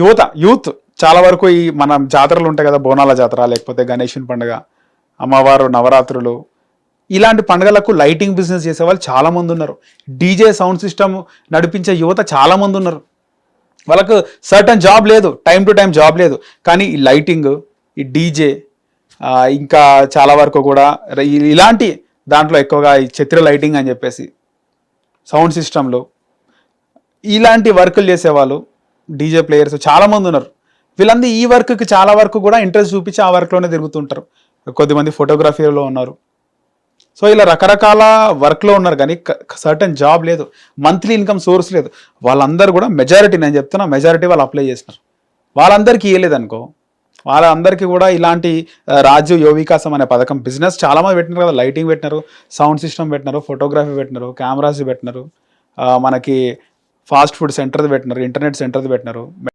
యువత యూత్ చాలా వరకు ఈ మన జాతరలు ఉంటాయి కదా బోనాల జాతర లేకపోతే గణేషుని పండుగ అమ్మవారు నవరాత్రులు. ఇలాంటి పండుగలకు లైటింగ్ బిజినెస్ చేసే వాళ్ళు చాలామంది ఉన్నారు. డీజే సౌండ్ సిస్టమ్ నడిపించే యువత చాలామంది ఉన్నారు. వాళ్ళకు సర్టన్ జాబ్ లేదు టైం టు టైం జాబ్ లేదు. కానీ ఈ లైటింగ్ ఈ డీజే ఇంకా చాలా వరకు కూడా ఇలాంటి దాంట్లో ఎక్కువగా ఈ చిత్ర లైటింగ్ అని చెప్పేసి సౌండ్ సిస్టంలు ఇలాంటి వర్కులు చేసేవాళ్ళు డీజే ప్లేయర్స్ చాలా మంది ఉన్నారు. వీళ్ళందరూ ఈ వర్క్కి చాలా వరకు కూడా ఇంట్రెస్ట్ చూపించి ఆ వర్క్లోనే తిరుగుతుంటారు. కొద్దిమంది ఫోటోగ్రఫీలో ఉన్నారు. సో ఇలా రకరకాల వర్క్లో ఉన్నారు కానీ సర్టన్ జాబ్ లేదు. మంత్లీ ఇన్కమ్ సోర్స్ లేదు. వాళ్ళందరూ కూడా మెజారిటీ నేను చెప్తున్నా మెజారిటీ వాళ్ళు అప్లై చేసినారు. వాళ్ళందరికీ ఇవ్వలేదు అనుకో వాళ్ళందరికీ కూడా ఇలాంటి రాజు యువ వికాసం అనే పథకం బిజినెస్ చాలామంది పెట్టినారు కదా లైటింగ్ పెట్టినారు సౌండ్ సిస్టమ్ పెట్టినారు ఫోటోగ్రఫీ పెట్టినారు కెమెరాస్ పెట్టినారు మనకి ఫాస్ట్ ఫుడ్ సెంటర్ది పెట్టినారు ఇంటర్నెట్ సెంటర్ది పెట్టినారు.